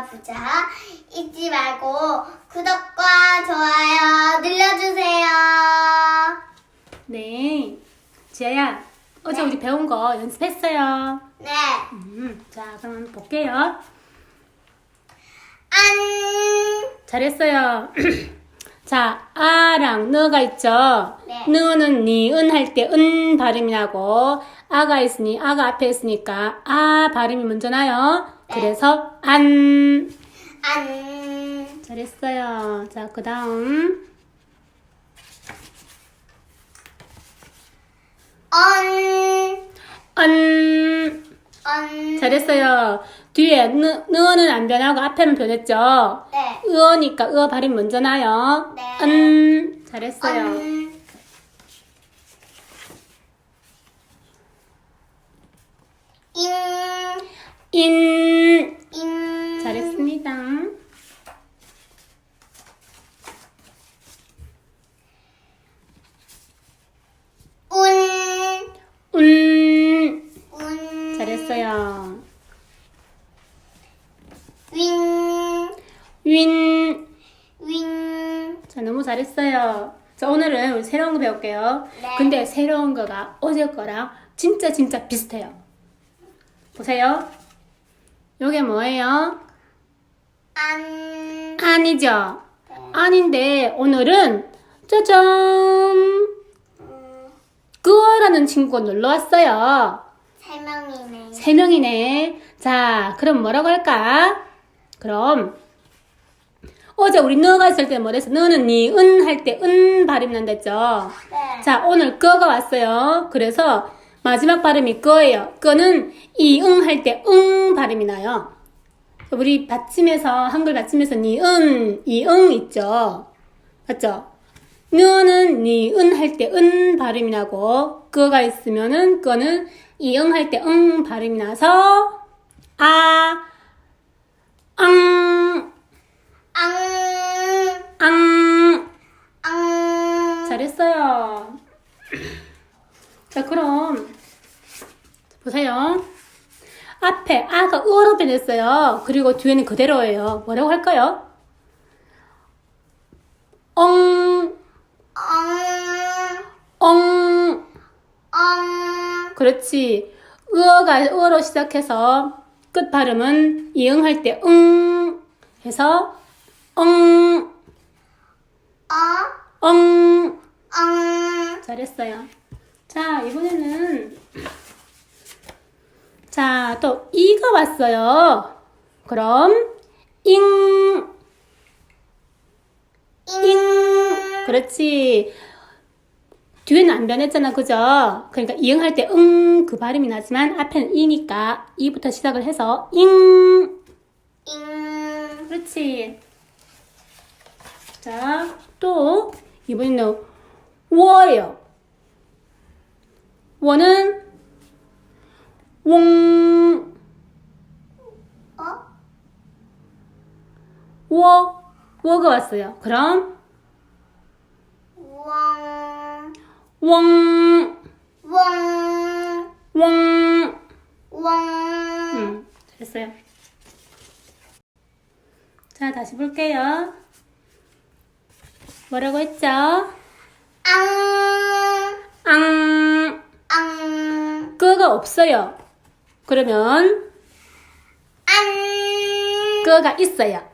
배워보자. 잊지 말고 구독과 좋아요 눌러주세요. 네. 지아야, 어제 우리 배운 거 연습했어요. 네. 음, 자, 그럼 한번 볼게요. 안, 잘했어요. 자, 아랑 너가 있죠? 네. 너는 니 은 할 때 은 발음이 나고, 아가 있으니, 아가 앞에 있으니까, 아 발음이 먼저 나요. 네. 그래서, 안. 안, 잘했어요. 자, 그 다음. 언, 언. 언. 잘했어요. 뒤에 느, 느어는 안 변하고 앞에는 변했죠? 네. 으어니까 으어 발음 먼저 나요. 네. 은. 잘했어요. 언, 인, 인. 인. 잘했습니다. 운, 운. 운. 잘했어요. 윈, 윈. 윈. 자, 너무 잘했어요. 자, 오늘은 우리 새로운 거 배울게요. 네. 근데 새로운 거가 어제 거랑 진짜 진짜 비슷해요. 보세요. 요게 뭐예요? 안, 아니죠? 네. 아닌데 오늘은 짜잔 음, 그어라는 친구가 놀러 왔어요. 세 명이네. 세 명이네. 자, 그럼 뭐라고 할까? 그럼 어제 우리 너가 있을 때 뭐랬어? 너는 니은 할 때 은 발음 난댔죠? 네. 자, 오늘 거가 왔어요. 그래서 마지막 발음이 거예요. 거는 이응 할 때 응 발음이 나요. 우리 받침에서 한글 받침에서 니은 이응 있죠. 맞죠? 너는 니은 할 때 은 발음이 나고 거가 있으면은 거는 이 응 할 때 응 발음이 나서 아, 앙, 앙, 앙. 앙. 잘했어요. 자, 그럼 보세요. 앞에 아가 으로 변했어요. 그리고 뒤에는 그대로예요. 뭐라고 할까요? 엉, 엉, 엉. 엉. 그렇지. 으어가 으로 시작해서 끝 발음은 이응할 때 응 해서 엉, 어, 엉. 엉. 잘했어요. 자, 이번에는 자, 또 이가 왔어요. 그럼 잉, 잉. 그렇지. 뒤에는 안 변했잖아, 그죠? 그러니까 이응할 때 응 그 발음이 나지만 앞에는 이니까 이부터 시작을 해서 잉. 잉. 그렇지. 자, 또 이번에는 워예요. 워는 웡, 어? 워, 워가 왔어요. 그럼 왕. 웡, 왕. 웡. 왕. 음, 잘했어요. 자, 다시 볼게요. 뭐라고 했죠? 앙. 앙, 앙. 끄가 없어요. 그러면 안. 끄가 있어요.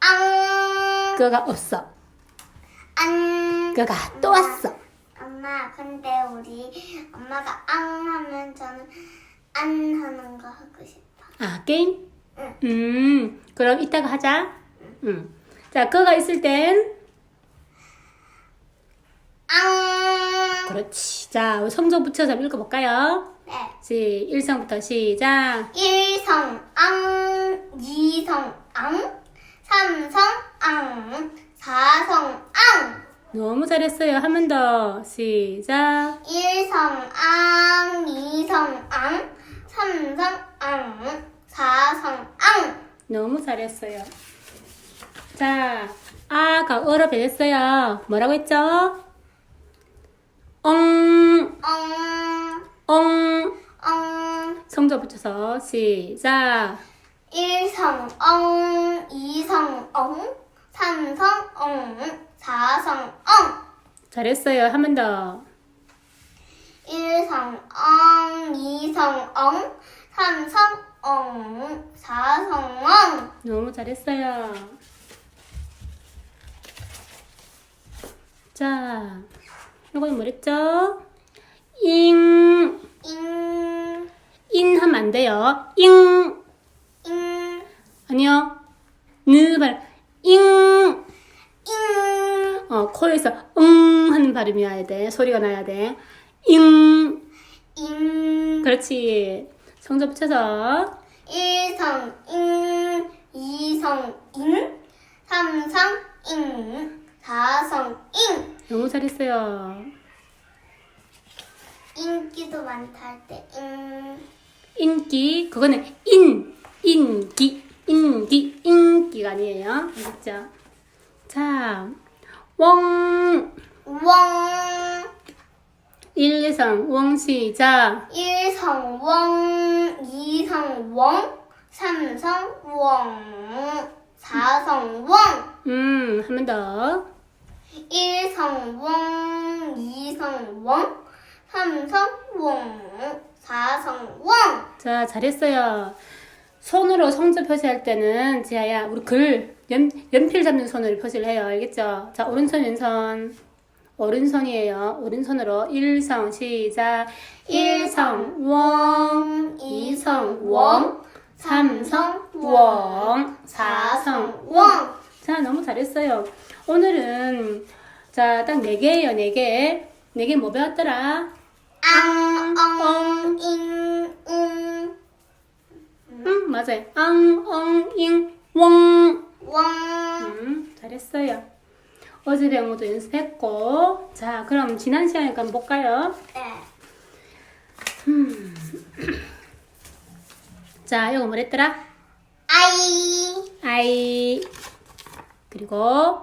앙. 끄가 없어. 안. 끄가 또 왔어. 엄마, 근데 우리 엄마가 앙 하면 저는 안 하는 거 하고 싶어. 아, 게임? 응. 음, 그럼 이따가 하자. 음. 자, 끄가 있을 땐, 앙. 그렇지. 자, 우리 성조 붙여서 한번 읽어볼까요? 네. 시, 일성부터 시작. 일성 앙, 이성 앙, 삼성 앙, 사성 앙. 너무 잘했어요. 한 번 더. 시작. 일성 앙, 이성 앙, 삼성 앙, 사성 앙. 너무 잘했어요. 자, 아가 어로 변했어요. 뭐라고 했죠? 엉, 엉, 엉. 엉, 성조 붙여서 시작. 일성엉, 이성엉, 삼성엉, 사성엉. 잘했어요. 한 번 더. 일성엉, 이성엉, 삼성엉, 사성엉. 너무 잘했어요. 자, 이건 뭐랬죠? 잉, 잉, 인 하면 안 돼요. 잉, 잉, 아니요. 느 발, 잉. 잉, 어, 코에서 응 하는 발음이 나야 돼. 소리가 나야 돼. 잉. 잉. 그렇지. 성조 붙여서. 일성잉, 이성잉, 삼성잉, 사성잉. 너무 잘했어요. 인기도 많다 할 때, 잉. 인기, 그거는 인, 인기, 인기, 인기가 아니에요. 알겠죠? 자, 웡, 웡, 일성, 웡 시작. 일성웡, 이성웡, 삼성웡, 사성웡. 음, 한 번 더. 일성웡, 이성웡, 삼성웡, 사성웡. 자, 잘했어요. 손으로 성조 표시할 때는, 지아야, 우리 글, 연, 연필 잡는 손으로 표시를 해요. 알겠죠? 자, 오른손, 왼손. 오른손이에요. 오른손으로 일성, 시작. 일성, 웡, 이성, 웡, 삼성, 웡, 사성, 사성웡. 자, 너무 잘했어요. 오늘은, 자, 딱 네 개예요, 네 개. 네개뭐 배웠더라? 앙, 엉, 잉, 웅, 응, 맞아요. 앙, 엉, 잉, 웡. 웡. 음, 잘했어요. 어제 배운 것도 연습했고. 자, 그럼 지난 시간에 한번 볼까요? 네. 자, 이거 뭐랬더라? 아이, I. 그리고,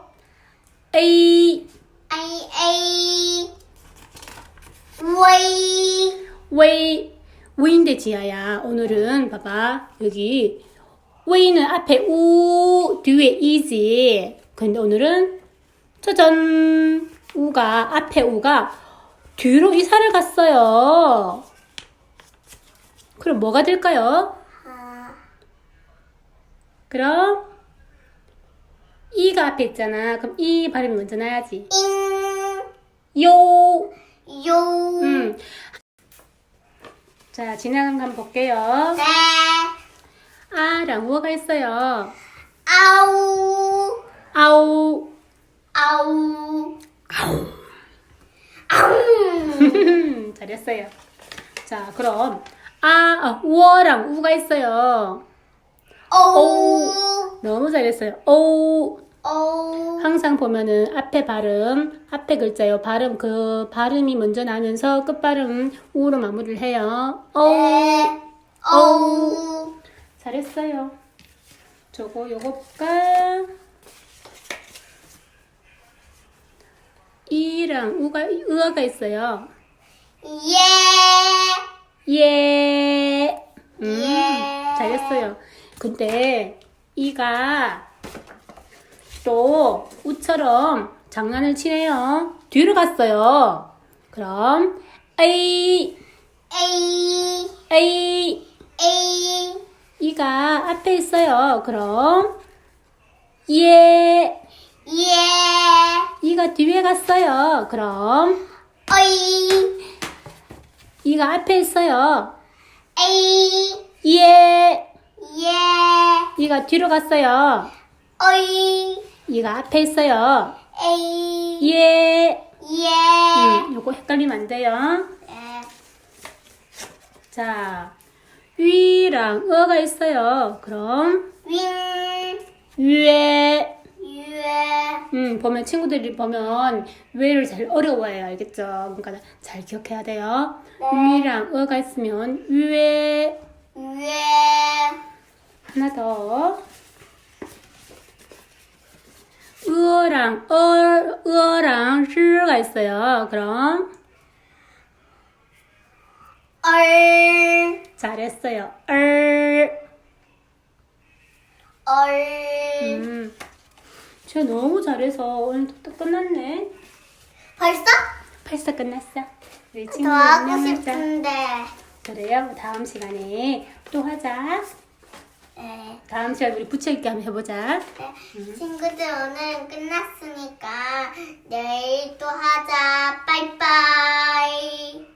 A. 아이, 에이. 웨이. 웨이. 웨인데 지아야. 오늘은 봐봐. 여기. 웨이는 앞에 우, 뒤에 이지. 근데 오늘은 짜잔. 우가, 앞에 우가 뒤로 이사를 갔어요. 그럼 뭐가 될까요? 아, 그럼 이가 앞에 있잖아. 그럼 이 발음이 먼저 나야지. 잉, 요. 요. 음. 자, 지나간 거 한번 볼게요. 네. 아랑 우어가 있어요. 아우. 아우. 아우. 아우. 아우. 잘했어요. 자, 그럼 아, 어, 우어랑 우가 있어요. 오. 너무 잘했어요. 오. 오. 항상 보면은 앞에 발음, 앞에 글자요. 발음 그 발음이 먼저 나면서 끝 발음 우로 마무리를 해요. 오. 네. 오. 잘했어요. 저거 요거 볼까? 이랑 우가 으아가 있어요. 예. 예. 음, 예. 잘했어요. 근데 이가 또 우처럼 장난을 치네요. 뒤로 갔어요. 그럼 A 에이. A 에이. 이가 앞에 있어요. 그럼 예 예. 이가 뒤에 갔어요. 그럼 어이. 이가 앞에 있어요. 에이. 예 예. 이가 뒤로 갔어요. 어이. 이가 앞에 있어요. 에이. 예 예. 음, 요거 헷갈리면 안 돼요. 네. 자, 위랑 어가 있어요. 그럼 윙. 위에 유에. 음, 보면 친구들이 보면 왜를 제일 어려워해요. 알겠죠? 그러니까 잘 기억해야 돼요. 네. 위랑 어가 있으면 위에 유에. 하나 더. 으 어랑 어, 으어랑 르가 있어요. 그럼 얼. 잘했어요. 얼 얼. 음. 쟤 너무 잘해서 오늘도 또 끝났네. 벌써? 벌써 끝났어. 우리 친구 더 하고 안녕하자. 싶은데. 그래요? 다음 시간에 또 하자. 네. 다음 시간에 우리 붙여있기 한번 해보자. 네. 친구들 오늘은 끝났으니까 내일 또 하자. 빠이빠이.